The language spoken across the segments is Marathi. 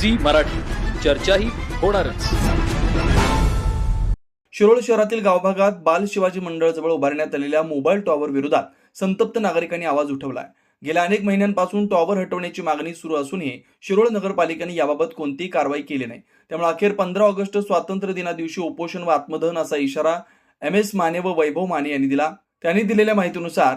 झी मराठी. चर्चाही होणारच. शिरोळ शहरातील गावभागात बाल शिवाजी मंडळाजवळ उभारण्यात आलेल्या मोबाईल टॉवर विरोधात संतप्त नागरिकांनी आवाज उठवलाय. गेल्या अनेक महिन्यांपासून टॉवर हटवण्याची मागणी सुरू असूनही शिरोळ नगरपालिकेने याबाबत कोणतीही कारवाई केली नाही. त्यामुळे अखेर पंधरा ऑगस्ट स्वातंत्र्य दिना दिवशी उपोषण व आत्मदहन असा इशारा एम एस माने व वैभव माने यांनी दिला. त्यांनी दिलेल्या माहितीनुसार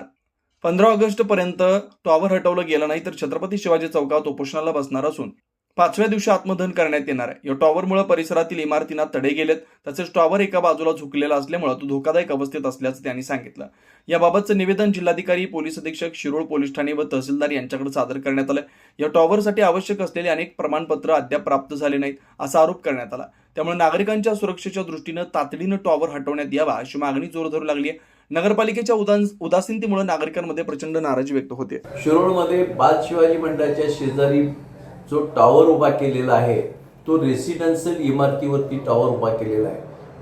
पंधरा ऑगस्ट पर्यंत टॉवर हटवलं गेलं नाही तर छत्रपती शिवाजी चौकात उपोषणाला बसणार असून पाचव्या दिवशी आत्मदहन करण्यात येणार आहे. या टॉवरमुळे परिसरातील इमारतींना तडे गेलेत तसेच टॉवर एका बाजूला झुकलेला असल्यामुळे तो धोकादायक अवस्थेत असल्याचं त्यांनी सांगितलं. याबाबतचं निवेदन जिल्हाधिकारी पोलीस अधीक्षक शिरोळ पोलीस ठाणे व तहसीलदार यांच्याकडे सादर करण्यात आलं या टॉवरसाठी आवश्यक असलेले अनेक प्रमाणपत्र अद्याप प्राप्त झाले नाहीत असा आरोप करण्यात आला. त्यामुळे नागरिकांच्या सुरक्षेच्या दृष्टीनं तातडीनं टॉवर हटवण्यात यावा अशी मागणी जोर धरू लागली आहे. नगरपालिकेच्या उदासीनतेमुळे नागरिकांमध्ये प्रचंड नाराजी व्यक्त होते. शिरोळमध्ये बाद शिवाजी मंडळाच्या शेजारी जो टॉवर उभा केलेला आहे तो रेसिडेन्शियल इमारतीवरती टॉवर उभा केलेला आहे.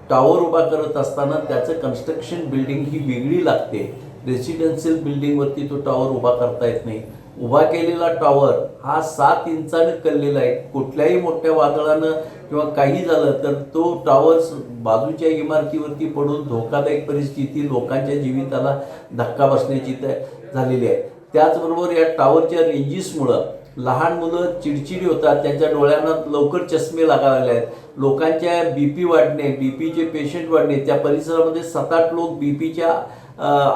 टॉवर उभा करत असताना त्याचं कन्स्ट्रक्शन बिल्डिंग ही वेगळी लागते. रेसिडेन्शियल बिल्डिंगवरती तो टॉवर उभा करता येत नाही. उभा केलेला टॉवर हा सात इंचानं कललेला आहे. कुठल्याही मोठ्या वादळानं किंवा काही झालं तर तो टॉवर बाजूच्या इमारतीवरती पडून धोकादायक परिस्थिती लोकांच्या जीविताला धक्का बसण्याची त- झालेली आहे. त्याचबरोबर या टॉवरच्या रेंजेसमुळं लहान मुलं चिडचिडी होतात त्यांच्या डोळ्यांना लवकर चष्मे लागायला आहेत लोकांच्या बी पी वाढणे बी पीचे पेशंट वाढणे त्या परिसरामध्ये सात आठ लोक बी पीच्या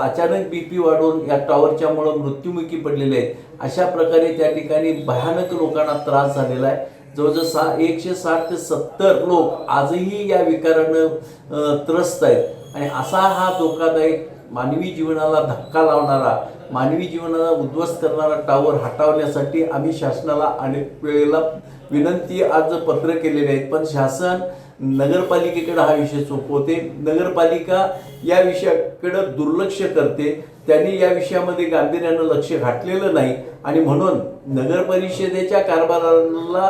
अचानक बी पी वाढून या टॉवरच्यामुळं मृत्युमुखी पडलेले आहेत. अशा प्रकारे त्या ठिकाणी भयानक लोकांना त्रास झालेला आहे. जवळजवळ सा एकशे साठ ते सत्तर लोक आजही या विकारानं त्रस्त आहेत. आणि असा हा धोकादायक मानवी जीवनाला धक्का लावणारा मानवी जीवनाला उद्ध्वस्त करणारा टावर हटवण्यासाठी आम्ही शासनाला अनेक वेळेला विनंती आज पत्र केलेले आहेत. पण शासन नगरपालिकेकडे हा विषय सोपवते. नगरपालिका या विषयाकडं दुर्लक्ष करते. त्यांनी या विषयामध्ये गांभीर्यानं लक्ष घातलेलं नाही. आणि म्हणून नगर परिषदेच्या कारभाराला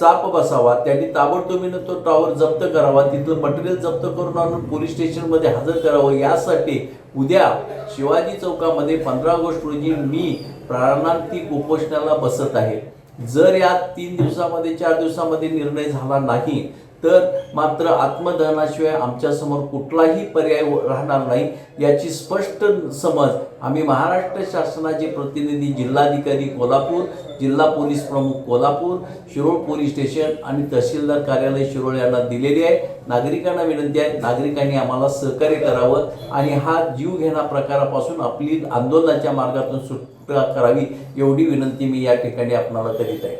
चाप बसावा. त्यांनी ताबडतोबीनं तो टॉवर जप्त करावा. तिथलं मटेरियल जप्त करून आणून पोलीस स्टेशनमध्ये हजर करावं. यासाठी उद्या शिवाजी चौकामध्ये पंधरा ऑगस्ट रोजी मी प्राणांतिक उपोषणाला बसत आहे. जर या तीन दिवसामध्ये चार दिवसामध्ये निर्णय झाला नाही तर मात्र आत्मदहनाशिवाय आमच्यासमोर कुठलाही पर्याय राहणार नाही याची स्पष्ट समज आम्ही महाराष्ट्र शासनाचे प्रतिनिधी जिल्हाधिकारी कोल्हापूर जिल्हा पोलीस प्रमुख कोल्हापूर शिरोळ पोलीस स्टेशन आणि तहसीलदार कार्यालय शिरोळ यांना दिलेली आहे. नागरिकांना विनंती आहे नागरिकांनी आम्हाला सहकार्य करावं आणि हा जीव घेणा प्रकारापासून आपली आंदोलनाच्या मार्गातून सुटका करावी एवढी विनंती मी या ठिकाणी आपणाला करीत आहे.